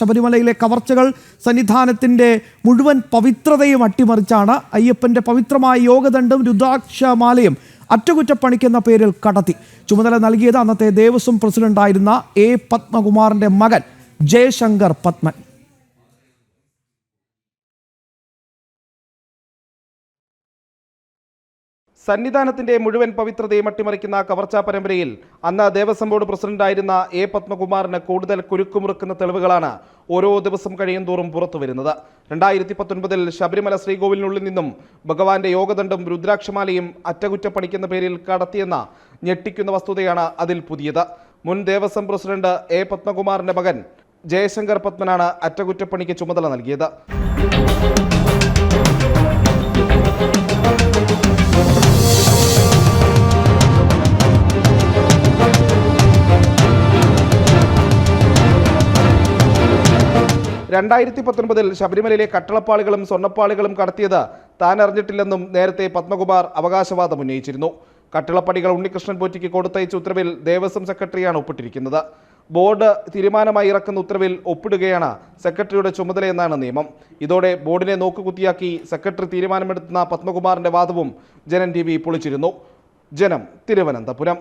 ശബരിമലയിലെ കവർച്ചകൾ സന്നിധാനത്തിന്റെ മുഴുവൻ പവിത്രതയും അട്ടിമറിച്ചാണ് അയ്യപ്പന്റെ പവിത്രമായ യോഗദണ്ഡും രുദ്രാക്ഷമാലയും അറ്റകുറ്റപ്പണിക്കെന്ന പേരിൽ കടത്തി. ചുമതല നൽകിയത് അന്നത്തെ ദേവസ്വം പ്രസിഡന്റായിരുന്ന എ പത്മകുമാറിന്റെ മകൻ ജയശങ്കർ പത്മൻ. സന്നിധാനത്തിന്റെ മുഴുവൻ പവിത്രതയും അട്ടിമറിക്കുന്ന കവർച്ചാ പരമ്പരയിൽ അന്ന് ദേവസ്വം ബോർഡ് പ്രസിഡന്റായിരുന്ന എ പത്മകുമാറിന് കൂടുതൽ കുരുക്കുമുറുക്കുന്ന തെളിവുകളാണ് ഓരോ ദിവസം കഴിയും തോറും പുറത്തു വരുന്നത്. രണ്ടായിരത്തി പത്തൊൻപതിൽ ശബരിമല ശ്രീകോവിലിനുള്ളിൽ നിന്നും ഭഗവാന്റെ യോഗദണ്ഡും രുദ്രാക്ഷമാലയും അറ്റകുറ്റപ്പണിക്കുന്ന പേരിൽ കടത്തിയെന്ന ഞെട്ടിക്കുന്ന വസ്തുതയാണ് അതിൽ പുതിയത്. മുൻ ദേവസ്വം പ്രസിഡന്റ് എ പത്മകുമാറിന്റെ മകൻ ജയശങ്കർ പത്മനാണ് അറ്റകുറ്റപ്പണിക്ക് ചുമതല നൽകിയത്. രണ്ടായിരത്തി പത്തൊൻപതിൽ ശബരിമലയിലെ കട്ടളപ്പാളികളും സ്വർണപ്പാളികളും കടത്തിയത് താൻ അറിഞ്ഞിട്ടില്ലെന്നും നേരത്തെ പത്മകുമാർ അവകാശവാദം ഉന്നയിച്ചിരുന്നു. കട്ടളപ്പടികൾ ഉണ്ണികൃഷ്ണൻ പോറ്റിക്ക് കൊടുത്തയച്ച ഉത്തരവിൽ ദേവസ്വം സെക്രട്ടറിയാണ് ഒപ്പിട്ടിരിക്കുന്നത്. ബോർഡ് തീരുമാനമായി ഇറക്കുന്ന ഉത്തരവിൽ ഒപ്പിടുകയാണ് സെക്രട്ടറിയുടെ ചുമതലയെന്നാണ് നിയമം. ഇതോടെ ബോർഡിനെ നോക്കുകുത്തിയാക്കി സെക്രട്ടറി തീരുമാനമെടുത്തുന്ന പത്മകുമാറിന്റെ വാദവും ജനൻ ടി വി പൊളിച്ചിരുന്നു. ജനം തിരുവനന്തപുരം.